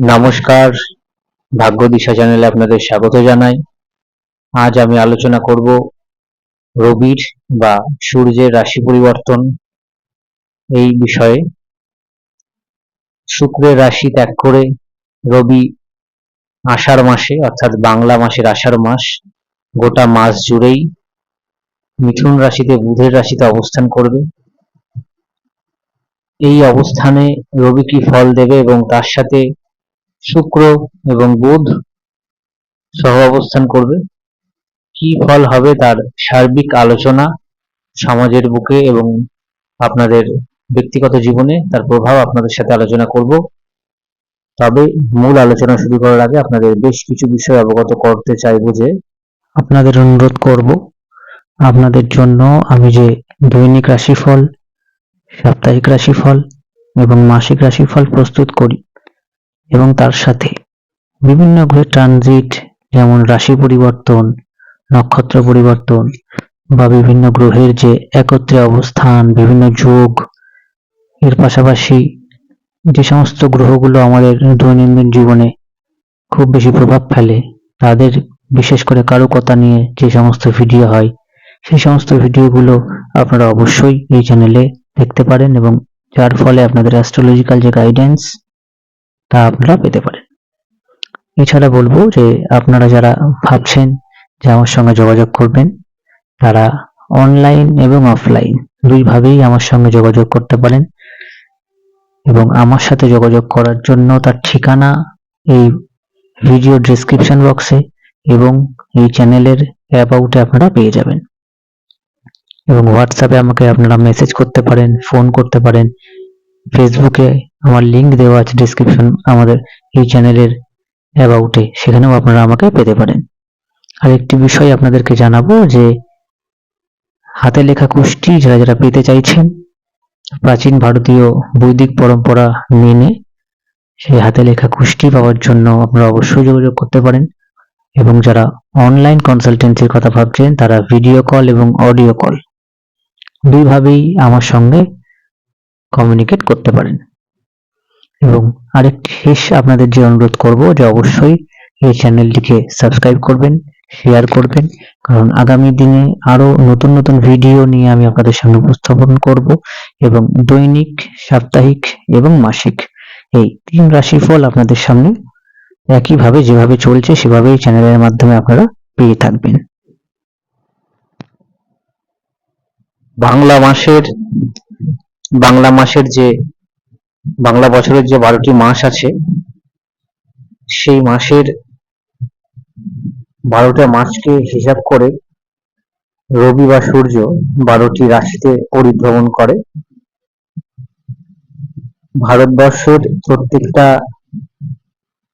নমস্কার, ভাগ্য দিশা চ্যানেলে আপনাদের স্বাগত জানাই। আজ আমি আলোচনা করব রবির বা সূর্যের রাশি পরিবর্তন এই বিষয়ে। শুক্রের রাশি ত্যাগ করে রবি আষাঢ় মাসে, অর্থাৎ বাংলা মাসের আষাঢ় মাস, গোটা মাস জুড়েই মিথুন রাশিতে, বুধের রাশিতে অবস্থান করবে। এই অবস্থানে রবি কি ফল দেবে এবং তার সাথে শুক্র এবং বুধ সহ অবস্থান করবে। কি ফল হবে তার সার্বিক আলোচনা সমাজের বুকে এবং আপনাদের ব্যক্তিগত জীবনে? তার প্রভাব আপনাদের সাথে আলোচনা করব। তবে মূল আলোচনা শুরু করার আগে আপনাদের বেশ কিছু বিষয় অবগত করতে চাইব যে আপনাদের অনুরোধ করব, আপনাদের জন্য আমি যে দৈনিক রাশিফল, সাপ্তাহিক রাশিফল এবং মাসিক রাশিফল প্রস্তুত করি এবং তার সাথে বিভিন্ন গ্রহের ট্রানজিট যেমন রাশি পরিবর্তন, নক্ষত্র পরিবর্তন বা বিভিন্ন গ্রহের যে একত্রে অবস্থান, বিভিন্ন যোগ, এর পাশাপাশি যে সমস্ত গ্রহগুলো আমাদের দৈনন্দিন জীবনে খুব বেশি প্রভাব ফেলে, তাদের বিশেষ করে কারুকতা নিয়ে যে সমস্ত ভিডিও হয়, সেই সমস্ত ভিডিওগুলো আপনারা অবশ্যই এই চ্যানেলে দেখতে পারেন এবং যার ফলে আপনাদের অ্যাস্ট্রোলজিক্যাল যে গাইডেন্স তা আপনারা পেতে পারেন। এছাড়া বলব যে, আপনারা যারা ভাবছেন যে আমার সঙ্গে যোগাযোগ করবেন, তারা অনলাইন এবং অফলাইন দুইভাবেই আমার সঙ্গে যোগাযোগ করতে পারেন এবং আমার সাথে যোগাযোগ করার জন্য তার ঠিকানা এই ভিডিও ডেসক্রিপশন বক্সে এবং এই চ্যানেলের অ্যাবাউটে আপনারা পেয়ে যাবেন। এবং হোয়াটসঅ্যাপে আমাকে আপনারা মেসেজ করতে পারেন ফোন করতে পারেন ফেসবুকে আমার লিংক দেওয়া আছে ডেসক্রিপশন আমাদের এই চ্যানেলের অ্যাবাউটে সেখানেও আপনারা আমাকে পেতে পারেন। আর একটি বিষয় আপনাদেরকে জানাব যে, হাতে লেখা কুষ্টি যারা যারা পেতে চাইছেন, প্রাচীন ভারতীয় বৈদিক পরম্পরা মেনে সেই হাতে লেখা কুষ্টি পাওয়ার জন্য আপনারা অবশ্যই যোগাযোগ করতে পারেন এবং যারা অনলাইন কনসালটেন্সির কথা ভাবছেন, তারা ভিডিও কল এবং অডিও কল দুইভাবেই আমার সঙ্গে কমিউনিকেট করতে পারেন। এবং আরেকটি শেষ আপনাদের যে অনুরোধ করব যে অবশ্যই এই চ্যানেলটিকে সাবস্ক্রাইব করবেন শেয়ার করবেন, কারণ আগামী দিনে আরও নতুন নতুন ভিডিও নিয়ে আমি আপনাদের সামনে উপস্থাপন করব এবং দৈনিক, সাপ্তাহিক এবং মাসিক এই তিন রাশিফল আপনাদের সামনে একইভাবে যেভাবে চলছে সেভাবেই চ্যানেলের মাধ্যমে আপনারা পেয়ে থাকবেন। বাংলা মাসের বাংলা মাসের যে, বাংলা বছরের যে বারোটি মাস আছে, সেই মাসের বারোটা মাসকে হিসাব করে রবি বা সূর্য বারোটি রাশিতে পরিভ্রমণ করে। ভারতবর্ষের প্রত্যেকটা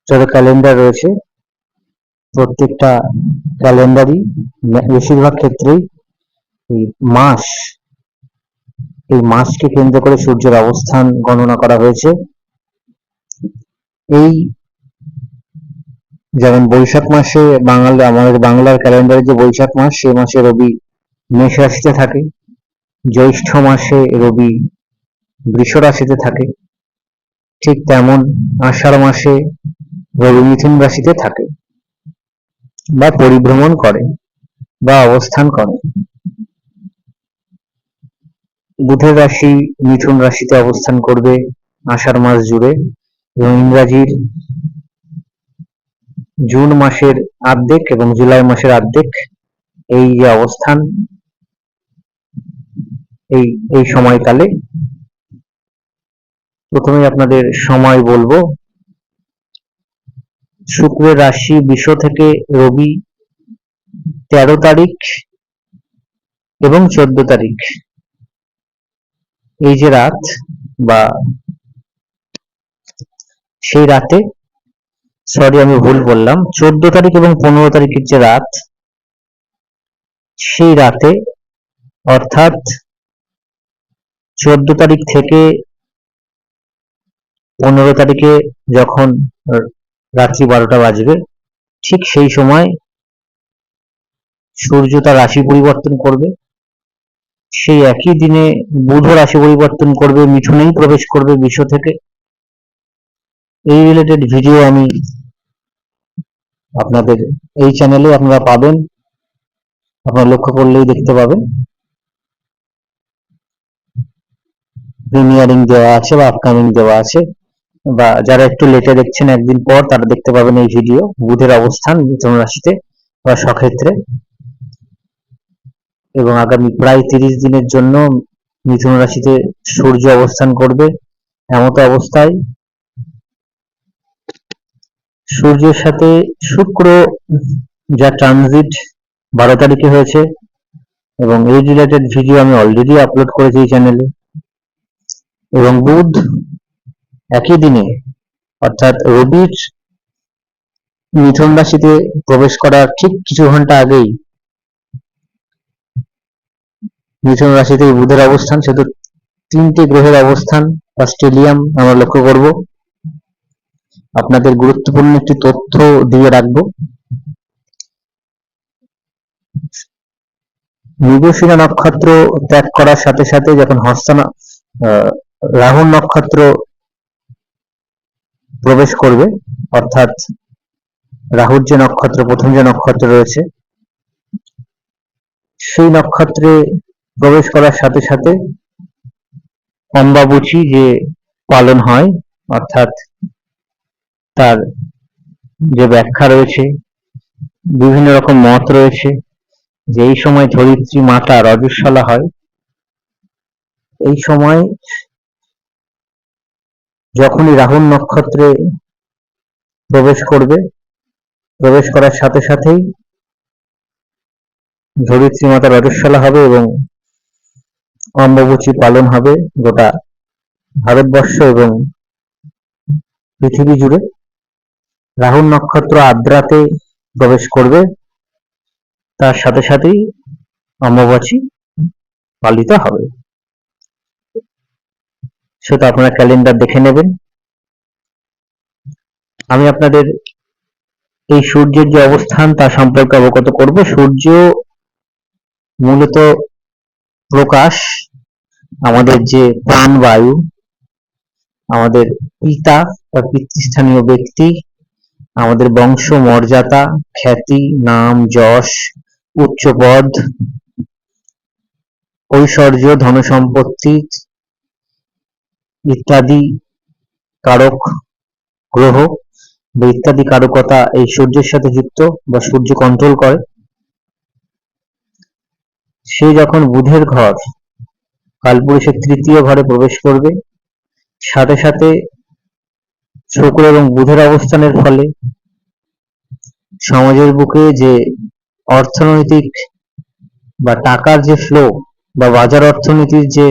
যত ক্যালেন্ডার রয়েছে, প্রত্যেকটা ক্যালেন্ডারই বেশিরভাগ ক্ষেত্রেই মাস এই মাসকে কেন্দ্র করে সূর্যের অবস্থান গণনা করা হয়েছে। এই যেমন বৈশাখ মাসে বাঙালি, আমাদের বাংলার ক্যালেন্ডারে যে বৈশাখ মাস, সে মাসে রবি মেষ রাশিতে থাকে। জ্যৈষ্ঠ মাসে রবি বৃষ রাশিতে থাকে। ঠিক তেমন আষাঢ় মাসে রবি মিথুন রাশিতে থাকে। বা পরিভ্রমণ করে বা অবস্থান করে। বুধের রাশি মিথুন রাশিতে অবস্থান করবে আষাঢ় মাস জুড়ে এবং ইংরাজির জুন মাসের আর্ধেক এবং জুলাই মাসের আর্ধেক এই যে অবস্থান, এই এই সময়কালে। প্রথমে আপনাদের সময় বলব, শুক্রের রাশি বিষ থেকে রবি তেরো তারিখ এবং চোদ্দ তারিখ। এই যে রাত বা সেই রাতে সরি আমি ভুল বললাম, চোদ্দ তারিখ এবং পনেরো তারিখের যে রাত, সেই রাতে, অর্থাৎ চোদ্দ তারিখ থেকে পনেরো তারিখে যখন রাত্রি বারোটা বাজবে, ঠিক সেই সময় সূর্য তার রাশি পরিবর্তন করবে। সেই একই দিনে বুধ রাশি পরিবর্তন করবে, মিথুনেই প্রবেশ করবে বিশ্ব থেকে। এই রিলেটেড ভিডিও আমি আপনাদের, এই চ্যানেলে আপনারা পাবেন। আপনারা লক্ষ্য করলেই দেখতে পাবেন। প্রিমিয়ারিং দেওয়া আছে বা আপকামিং দেওয়া আছে। বা যারা একটু লেটে দেখছেন একদিন পর, তারা দেখতে পাবেন এই ভিডিও বুধের অবস্থান, মিথুন রাশিতে বা সক্ষেত্রে এবং আগামী প্রায় তিরিশ দিনের জন্য মিথুন রাশিতে সূর্য অবস্থান করবে এমতো অবস্থায়। সূর্যের সাথে শুক্র যা ট্রানজিট বারো তারিখে হয়েছে এবং এই রিলেটেড ভিডিও আমি অলরেডি আপলোড করেছি এই চ্যানেলে এবং বুধ একই দিনে, অর্থাৎ রবির মিথুন রাশিতে প্রবেশ করার ঠিক কিছু ঘণ্টা আগেই মিথুন রাশিতে এই বুধের অবস্থান সেহেতু তিনটে গ্রহের অবস্থান বা স্টেলিয়াম আমরা লক্ষ্য করব। আপনাদের গুরুত্বপূর্ণ একটি তথ্য দিয়ে রাখব। মৃগশিরা নক্ষত্র ত্যাগ করার সাথে সাথে যখন হস্তানা রাহুর নক্ষত্র প্রবেশ করবে, অর্থাৎ রাহুর যে নক্ষত্র, প্রথম যে নক্ষত্র রয়েছে, সেই নক্ষত্রে প্রবেশ করার সাথে সাথে অম্বাবুচি যে পালন হয়, অর্থাৎ তার যে ব্যাখ্যা রয়েছে, বিভিন্ন রকম মত রয়েছে যে এই সময় ধরিত্রী মাতা রজস্বলা হয়, এই সময় যখনই রাহুল নক্ষত্রে প্রবেশ করবে, প্রবেশ করার সাথে সাথেই ধরিত্রী মাতা রজস্বলা হবে এবং অম্বুচি পালন হবে গোটা ভারতবর্ষ এবং পৃথিবী জুড়ে। রাহুল নক্ষত্র আদ্রাতে প্রবেশ করবে। তার সাথে সাথেই অম্বুবাচী পালিত হবে। সেটা আপনারা ক্যালেন্ডার দেখে নেবেন। আমি আপনাদের এই সূর্যের যে অবস্থান তা সম্পর্কে অবগত করব। সূর্য মূলত প্রকাশ, আমাদের যে প্রাণবায়ু, আমাদের পিতা বা পিতৃস্থানীয় ব্যক্তি, আমাদের বংশ মর্যাদা খ্যাতি, নাম, যশ, উচ্চপদ, ঐশ্বর্য, ধনসম্পত্তি ইত্যাদি কারক গ্রহ বা ইত্যাদি কারকতা এই সূর্যের সাথে যুক্ত বা সূর্য কন্ট্রোল করে। সে যখন বুধের ঘর, কালপুরুষের তৃতীয় ঘরে প্রবেশ করবে, সাথে সাথে শুক্র এবং বুধের অবস্থানের ফলে সমাজের বুকে যে অর্থনৈতিক বা টাকার যে ফ্লো বা বাজার অর্থনীতির যে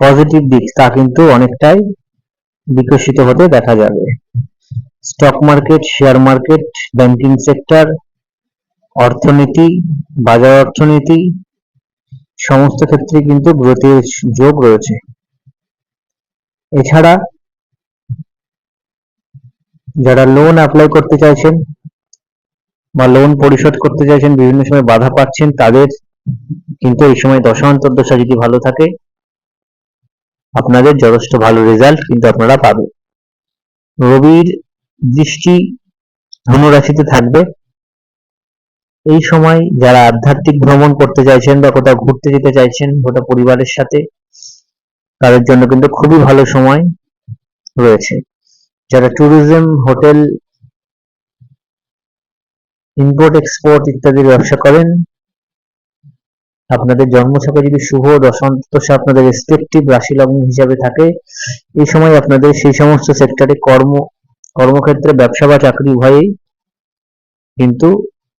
পজিটিভ দিক, তা কিন্তু অনেকটাই বিকশিত হতে দেখা যাবে। Stock market share market banking sector অর্থনীতি বাজার অর্থনীতি, সমস্ত ক্ষেত্রে কিন্তু গ্রোথের যোগ রয়েছে। এছাড়া যারা লোন অ্যাপ্লাই করতে চাইছেন বা লোন পরিশোধ করতে চাইছেন, বিভিন্ন সময় বাধা পাচ্ছেন, তাদের কিন্তু এই সময় দশান্তর দশা যদি ভালো থাকে, আপনাদের যথেষ্ট ভালো রেজাল্ট কিন্তু আপনারা পাবেন। রবির দৃষ্টি ধনুরাশিতে থাকবে। এই সময় যারা আধ্যাত্মিক ভ্রমণ করতে চাইছেন বা কোথাও ঘুরতে যেতে চাইছেন, গোটা পরিবারের সাথে, তাদের জন্য কিন্তু খুবই ভালো সময় রয়েছে। যারা ট্যুরিজম হোটেল ইম্পোর্ট এক্সপোর্ট ইত্যাদির ব্যবসা করেন, আপনাদের জন্মছকে যদি শুভ দশান্তদশা আপনাদের রেসপেক্টিভ রাশি লগ্ন হিসাবে থাকে, এই সময় আপনাদের সেই সমস্ত সেক্টরে কর্ম, কর্মক্ষেত্রে ব্যবসা বা চাকরি উভয়েই কিন্তু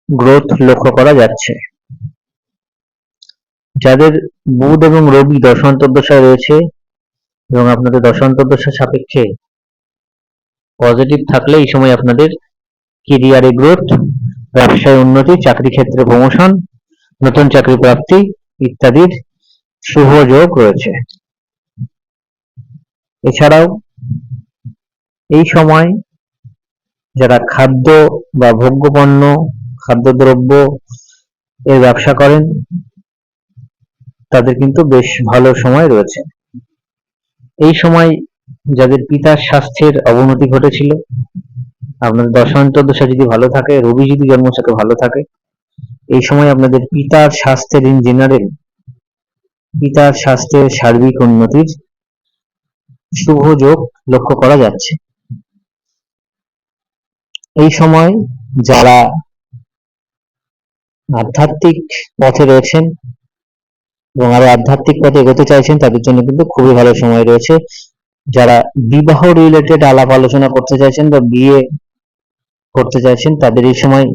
গ্রোথ লক্ষ্য করা যাচ্ছে। যাদের বুধ এবং রবি দশান্তর্দশায় রয়েছে এবং আপনাদের দশান্তর্দশা সাপেক্ষে পজিটিভ থাকলে এই সময় আপনাদের কেরিয়ারে গ্রোথ ব্যবসায় উন্নতি, চাকরি ক্ষেত্রে প্রমোশন নতুন চাকরি প্রাপ্তি ইত্যাদির শুভ যোগ রয়েছে। এছাড়াও এই সময় যারা খাদ্য বা ভোগ্যপণ্য খাদ্যদ্রব্য এর ব্যবসা করেন, তাদের কিন্তু বেশ ভালো সময় রয়েছে। এই সময় যাদের পিতার স্বাস্থ্যের অবনতি ঘটেছিল, আপনাদের দশান্তর দশা যদি ভালো থাকে, রবি যদি জন্মছকে ভালো থাকে, এই সময় আপনাদের পিতার স্বাস্থ্যের ইন জেনারেল পিতার স্বাস্থ্যের সার্বিক উন্নতির শুভ যোগ লক্ষ্য করা যাচ্ছে। এই সময় যারা আধ্যাত্মিক পথে রয়েছেন এবং আরও আধ্যাত্মিক পথে এগোতে চাইছেন, তাদের জন্য কিন্তু খুবই ভালো সময় রয়েছে। যারা বিবাহ রিলেটেড আলাপ আলোচনা করতে চাইছেন বা বিয়ে করতে চাইছেন, তাদের এই সময়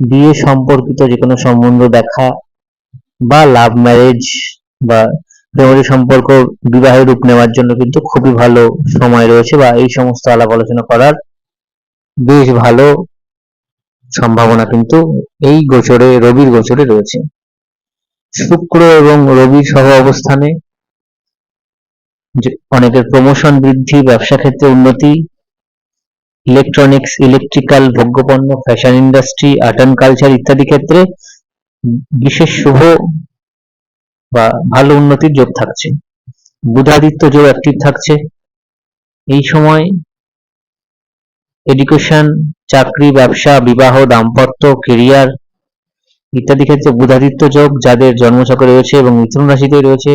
বিয়ে সম্পর্কিত যে কোনো সম্বন্ধ দেখা বা লাভ ম্যারেজ বা প্রেমের সম্পর্ক বিবাহের রূপ নেওয়ার জন্য কিন্তু খুবই ভালো সময় রয়েছে বা এই সমস্ত আলাপ আলোচনা করার বেশ ভালো সম্ভাবনা কিন্তু এই গোচরে, রবির গোচরে রয়েছে। শুক্র এবং রবির সহ অবস্থানে অনেকের প্রমোশন বৃদ্ধি, ব্যবসা ক্ষেত্রে উন্নতি electronics electrical ভোগ্যপণ্য fashion industry art and culture ইত্যাদি ক্ষেত্রে বিশেষ শুভ বা ভালো উন্নতির যোগ থাকছে। বুধাদিত্য যোগ অ্যাক্টিভ থাকছে। এই সময় এডুকেশন চাকরি, ব্যবসা, বিবাহ, দাম্পত্য কেরিয়ার ইত্যাদি ক্ষেত্রে বুধাদিত্য যোগ যাদের জন্মছকে রয়েছে এবং মিথুন রাশিতে রয়েছে,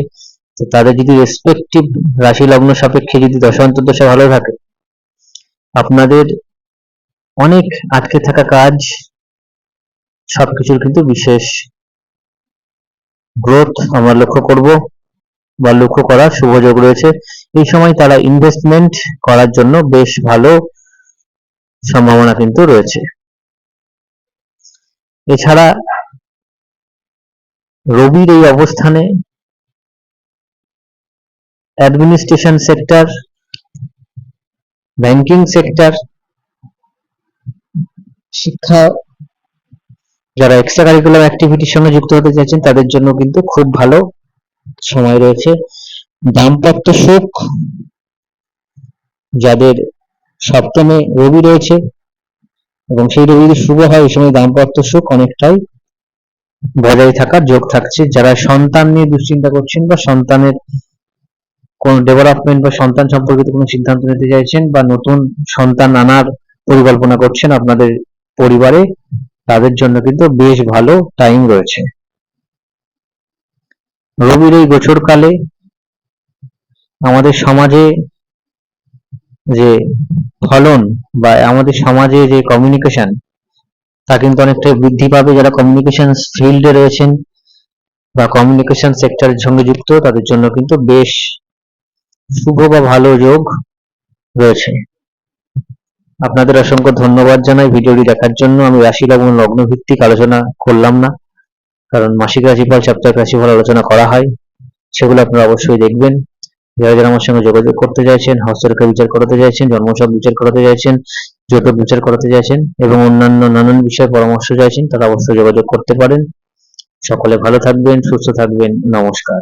তো তাদের যদি রেসপেক্টিভ রাশি লগ্ন সাপেক্ষে যদি দশা ভালো থাকে, আপনাদের অনেক আটকে থাকা কাজ সবকিছুর কিন্তু বিশেষ গ্রোথ আমরা লক্ষ্য করব বা লক্ষ্য করার শুভ যোগ রয়েছে। এই সময় তারা ইনভেস্টমেন্ট করার জন্য বেশ ভালো সম্ভাবনা কিন্তু রয়েছে। এছাড়া রবির এই অবস্থানে অ্যাডমিনিস্ট্রেশন সেক্টর ব্যাংকিং সেক্টর শিক্ষা, যারা এক্সট্রা কারিকুলার অ্যাক্টিভিটির সঙ্গে যুক্ত হতে চাইছেন, তাদের জন্য কিন্তু খুব ভালো সময় রয়েছে। দাম্পত্য সুখ, যাদের সপ্তমে রবি রয়েছে এবং সেই রবি যদি শুভ হয়, এই সময় দাম্পত্য সুখ অনেকটাই বজায় থাকার যোগ থাকছে। যারা সন্তান নিয়ে দুশ্চিন্তা করছেন বা সন্তানের কোন ডেভেলপমেন্ট বা সন্তান সম্পর্কিত কোনো সিদ্ধান্ত নিতে চাইছেন বা নতুন সন্তান আনার পরিকল্পনা করছেন আপনাদের পরিবারে, তাদের জন্য কিন্তু বেশ ভালো টাইম রয়েছে। রবির এই গোচরকালে আমাদের সমাজে যে ফলন বা আমাদের সমাজে যে কমিউনিকেশন তা কিন্তু অনেকটাই বৃদ্ধি পাবে। যারা কমিউনিকেশন ফিল্ডে রয়েছেন বা কমিউনিকেশন সেক্টরের সঙ্গে যুক্ত, তাদের জন্য কিন্তু বেশ শুভ বা ভালো যোগ রয়েছে। আপনাদের অসংখ্য ধন্যবাদ জানাই ভিডিওটি দেখার জন্য। আমি রাশি লগ্ন লগ্ন ভিত্তিক আলোচনা করলাম না, কারণ মাসিক রাশিফল, সাপ্তাহিক রাশিফল আলোচনা করা হয়, সেগুলো আপনারা অবশ্যই দেখবেন। যারা যারা আমার সঙ্গে যোগাযোগ করতে চাইছেন, হস্তরেখা বিচার করাতে চাইছেন জন্মসব বিচার করাতে চাইছেন যত বিচার করাতে চাইছেন এবং অন্যান্য নানান বিষয়ে পরামর্শ চাইছেন, তারা অবশ্যই যোগাযোগ করতে পারেন। সকলে ভালো থাকবেন, সুস্থ থাকবেন, নমস্কার।